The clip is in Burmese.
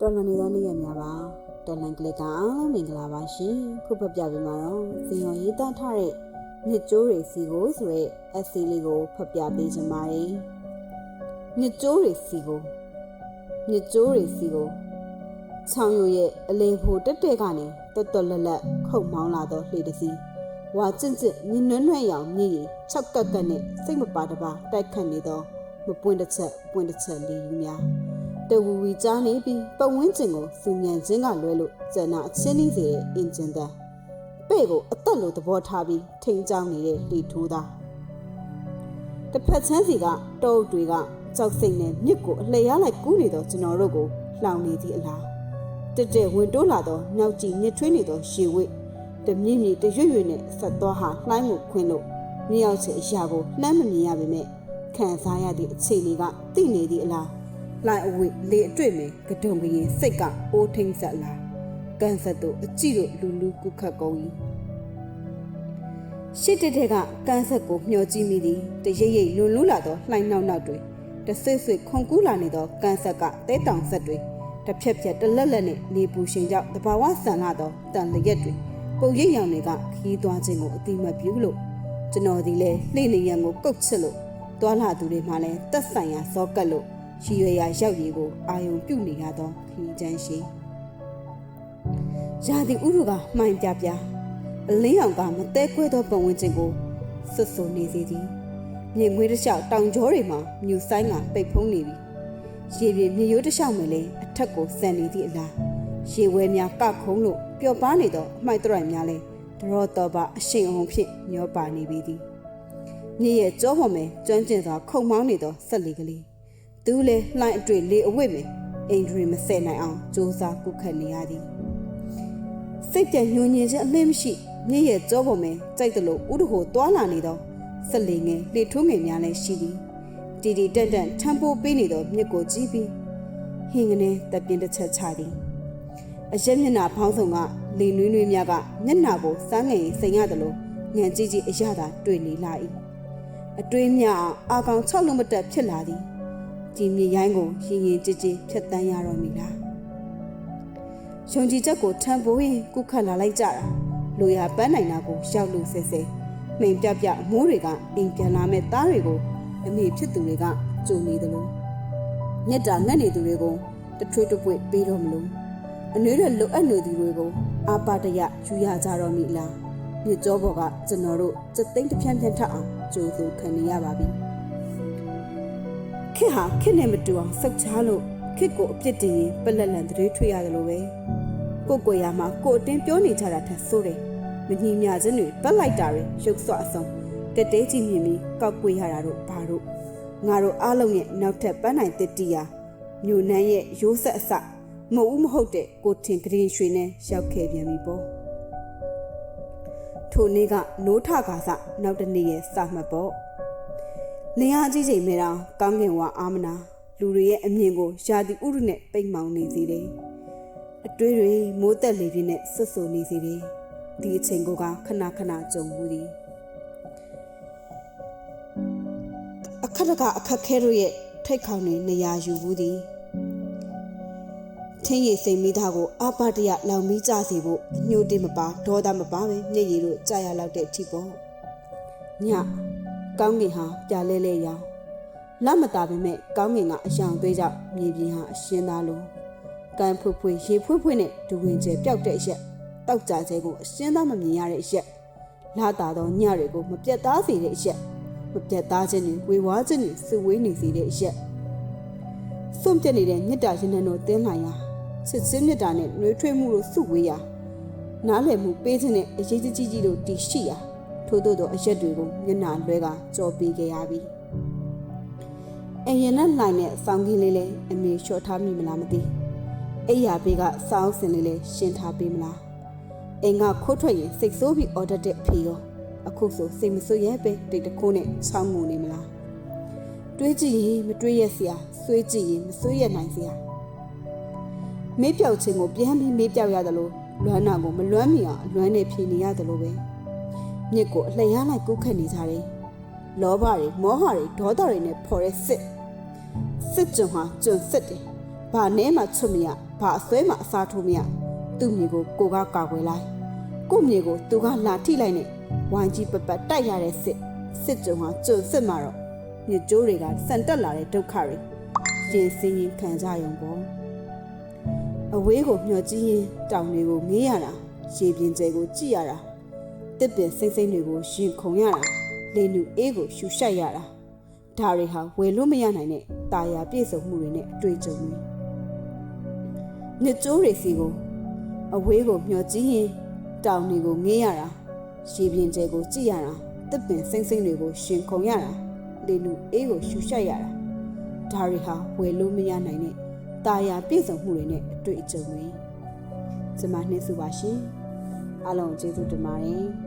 တော်လန်နေသောနေ့ရက်များပါတော်လန်ကလေးကအားလုံးမင်္ဂလာပါရှင်ခုဖတ်ပြပေးမှာတော့ဇင်ရောရေးသားထားတဲ့မြစ်ကျိုးတွေစီကိုဆိုရဲအစီလေးကိုဖတ်ပြပေးချင်ပါတယ်မြစ်ကျိုးတွေစီကိုမြစ်ကျိုးတွေစီကိုချောင်းရရဲ့အလေဖို့တက်တက်ကနေတွတ်တွတ်လက်လက်ခုတ်မောင်းလာသောလှေတစ်စီးဝါကျင့်ကျင့်မြင်းနွဲ့နွဲ့ရောင်မြည်ရီ၆ကက်ကက်နဲ့စိတ်မပါတပါတိုက်ခတ်နေသောမပွင့်တစ်ချက်ပွင့်တစ်ချက်လေးယူများ တဝူဝီကြားနေပြီးပတ်ဝန်းကျင်ကိုစူညံခြင်းကလွဲလို့ကျန်တာအချင်းကြီးစေတဲ့အင်ဂျင်တန်ပဲ့ကိုအသက်လိုသဘောထားပြီးထိန်ကြောင်းနေတဲ့လေထိုးသားတစ်ဖက်ချမ်းစီကတောအုပ်တွေကကြောက်စိတ်နဲ့မြစ်ကိုအလှည့်ရလိုက်ကူးနေတော့ကျွန်တော်တို့ကိုလှောင်နေသည့်အလားတက်တဲ့ဝင်တိုးလာတော့နောက်ကြည့်ညှစ်ထွေးနေတော့ရှေဝိတ်တမြင့်မြင့်တရွရွနဲ့ဆက်သွားဟာလှိုင်းကိုခွင်းလို့မြေရောက်ချေအရာကိုနှမ်းမမြင်ရပေမဲ့ခံစားရသည့်အခြေအနေကတိနေသည့်အလား လိုက်အဝိလေအတွေ့မယ်ကဒုံကရင်စိတ်ကအိုးထိန်ဆက်လာကန်ဆက်တို့အကြည့်တို့လူလူကုခတ်ကုန်၏ရှစ်တက်တဲ့ကကန်ဆက်ကိုမျှော်ကြည့်မိသည်တရိပ်ရိပ်လွန်လူးလာသောလှိုင်းနောက်နောက်တွေတဆွေ့ဆွေ့ခုန်ကူးလာနေသောကန်ဆက်ကတဲတောင်ဆက်တွေတစ်ဖြက်ဖြက်တလက်လက်နဲ့နေပူရှင်ကြောင့်တဘာဝဆန်လာသောတန်လျက်တွေပုတ်ရိပ်ရောင်တွေကခီးသွားခြင်းကိုအတိမတ်ပြုလို့ကျွန်တော်ဒီလဲလှိနေရန်ကိုကုတ်ချစ်လို့တွာလာသူတွေမှလည်းတက်ဆိုင်ရာဇောကတ်လို့ ရည်ရွယ်ရာရောက်ရည်ကိုအာယုံပြုနေရသောခီးချမ်းရှိရာသီဥတုကမှိုင်ပြပြအလင်းရောင်ကမတဲခွဲသောပတ်ဝန်းကျင်ကိုဆွတ်ဆိုနေစေသည်မြေငွေတစ်လျှောက်တောင်ကျောတွေမှာမြူဆိုင်ကပိတ်ဖုံးနေပြီရေပြေမြေရိုးတစ်လျှောက်မယ်လေအထက်ကိုဆန်နေသည့်အလားရေဝဲများကခုံးလို့ပျော်ပါနေသောအမိုက်တရိုက်များလဲတရောတော်ပါအရှင်အောင်ဖြင့်မျောပါနေပြီသည်မြေရဲ့ကြောပေါ်မယ်ကျွမ်းကျင်စွာခုံမောင်းနေသောဆက်လီကလေး သူလည်းလှိုင်းအတွေ့လေအဝိတ်မယ်အိမ်ဒရီမဆဲနိုင်အောင်စူးစမ်းကုခတ်နေရသည်စိတ်ပြညှို့ညင်ခြင်းအလင်းမရှိမြည့်ရဲ့ကြောပေါ်မယ်ကြိုက်တယ်လို့ဥဒဟိုတွာလာနေသောဆက်လေငယ်လေထိုးငယ်များလည်းရှိသည်တီတီတန့်တန့်ထမ်းပိုးပေးနေသောမြစ်ကိုကြည့်ပြီးဟင်းကနေတပ်ပြင်းတစ်ချက်ချသည်အရက်မျက်နှာဖောင်းဆောင်ကလေနွေးနွေးများကမျက်နှာကိုစမ်းငယ်စိန်ရတယ်လို့ညံကြီးကြီးအရသာတွေ့နေလာ၏အတွေးများအာကောင်၆လုံးမတက်ဖြစ်လာသည် ဒီမြေရိုင်းကိုရင်ရင်ကြည်ကြည်ဖြတ်တန်းရတော့မည်လားယုံကြည်ချက်ကိုထံပိုးရင်ကုခတ်လာလိုက်ကြတာလူရပန်းနိုင်တာကိုရောက်လို့ဆဲဆဲမိန်ပြပြအမိုးတွေကအိမ်ပြန်လာမဲ့သားတွေကိုအမေဖြစ်သူတွေကကြုံနေသလိုမြတ်တာငတ်နေသူတွေကိုတထွေးတပွေပေးတော့မလို့အနွေးရလိုအပ်နေသူတွေကိုအာပါတရယူရကြတော့မည်လားမြစ်ကြောဘော်ကကျွန်တော်တို့စက်သိန်းတစ်ဖြန်းဖြန်းထပ်အောင်ကြိုးစိုးခံနေရပါပြီ ခေတ်ဟာခေတ်နဲ့မတူအောင်စောက်ချလို့ခေတ်ကိုအပြစ်တင်ရင်ပလက်လန်တွေထွေးရတယ်လို့ပဲကိုကိုရမှာကိုအတင်းပြောနေကြတာထက်ဆိုးတယ်မညီမျှခြင်းတွေပတ်လိုက်တာတွေရုပ်ဆွအဆုံးတက်တဲကြီးမြင်ပြီးကောက်ကွေးရတာတို့ဘာတို့ငါတို့အားလုံးရဲ့နောက်ထပ်ပန်းနိုင်တစ်တီယာမြို့နန်းရဲ့ရိုးဆက်အစမဟုတ်ဘူးမဟုတ်တဲ့ကိုထင်ကရင်ရွှေနဲ့ရောက်ခဲ့ပြန်ပြီပေါ့ထိုနေ့ကနိုးထကာစနောက်တနေ့ရဲ့စမှတ်ပေါ့ လင်းအားကြီးချိန်မဲ့တောင်ကောင်းကင်ဝါအာမနာလူတွေရဲ့အမြင်ကိုယာတိဥရုနဲ့ပိတ်မောင်နေစေတယ်အတွေးတွေမိုးတက်လေပြင်းနဲ့ဆွတ်ဆူနေစေတယ်ဒီအချိန်ကိုကခဏခဏကြုံမှုသည်အခက်တကအခက်ခဲတို့ရဲ့ထိတ်ခေါင်တွေနေရာယူဘူးသည်ထင်းရည်စိမ်မိသားကိုအပါတရလောင်မီးကြစေဖို့အညှို့တင်မပါဒေါသမပါပဲမျက်ရည်တို့ကြာရလောက်တဲ့အထိပေါ့ည ကောင်းကင်ဟာပြလဲလဲရောင်လက်မတာပေမဲ့ကောင်းကင်ကအယောင်သွေးကြောင့်မြေပြင်ဟာအရှင်းသားလုံးကန်ဖွေဖွေရေဖွေဖွေနဲ့ဒူဝင်ကျဲပျောက်တဲ့အရက်တောက်ကြကျဲကိုအရှင်းသားမမြင်ရတဲ့အရက်လာတာတော့ညတွေကိုမပြတ်သားစေတဲ့အရက်မပြတ်သားခြင်းတွေဝေဝါးခြင်းတွေစုဝေးနေစေတဲ့အရက်စွန့်ပြတ်နေတဲ့မြစ်တာရင်နှံတို့တင်းလှိုင်ရာချစ်ချင်းမြစ်တာနဲ့နှွေးထွေးမှုတို့စုဝေးရာနားလည်မှုပေးခြင်းနဲ့အရေးကြီးကြီးတို့တည်ရှိရာ ထို့သောသောအရက်တွေကိုမျက်နှာလွဲကကြော်ပေးခဲ့ရပြီအရင်နဲ့လှိုင်နဲ့ဆောင်းကင်းလေးလေးအမေလျှော့ထားမိမလားမသိအိယာဘေးကစောင်းစင်လေးလေးရှင်းထားပေးမလားအိမ်ကခိုးထွက်ရင်စိတ်ဆိုးပြီးအော်ဒတ်တဲ့အဖေရောအခုဆိုစိတ်မဆိုးရဲ့ပဲတိတ်တခိုးနဲ့ချောင်းငုံနေမလားတွေးကြည့်ရင်မတွေးရစရာဆွေးကြည့်ရင်မဆွေးရနိုင်စရာမေးပြောက်ခြင်းကိုပြန်ပြီးမေးပြောက်ရတယ်လို့လွမ်းနာကိုမလွမ်းမီအောင်အလွမ်းနဲ့ဖြေနေရတယ်လို့ပဲ မြစ်ကိုအလျားလိုက်ကုတ်ခတ်နေကြတယ်လောဘတွေမောဟတွေဒေါသတွေနဲ့ဖော်တဲ့စစ်စစ်ကြုံဟာကျွန်းစစ်တယ်ဘာဘာနဲ့မှချွတ်မရဘာအစွဲမှအစားထိုးမရသူ့မြေကိုကိုကကာကွယ်လိုက်ကို့မြေကိုသူကလာထိလိုက်နဲ့ဝိုင်းကြီးပပတ်တိုက်ရတဲ့စစ်စစ်ကြုံဟာကျွတ်စစ်မှာတော့ညကျိုးတွေကစံတက်လာတဲ့ဒုက္ခတွေရင်စင်းရင်ခံကြရုံပေါ့အဝေးကိုမျှော်ကြည့်ရင်တောင်တွေကိုငေးရတာရေပြင်ကျဲကိုကြည့်ရတာ တစ်ပင်စိမ့်စိမ့်တွေကိုရှင်ခုံရတာလေနူအေးကိုရှူရှိုက်ရတာဒါတွေဟာဝယ်လို့မရနိုင်တဲ့တာယာပြည့်စုံမှုတွေနဲ့အတွေ့အကြုံတွေနှစ်ကျိုးတွေစီကိုအဝေးကိုမျှော်ကြည့်ရင်တောင်တွေကိုငေးရတာရေပြင်ကျဲကိုကြည့်ရတာတစ်ပင်စိမ့်စိမ့်တွေကိုရှင်ခုံရတာလေနူအေးကိုရှူရှိုက်ရတာဒါတွေဟာဝယ်လို့မရနိုင်တဲ့တာယာပြည့်စုံမှုတွေနဲ့အတွေ့အကြုံတွေကျွန်မနှင်းစုပါရှင်အားလုံးကျေးဇူးတင်ပါတယ်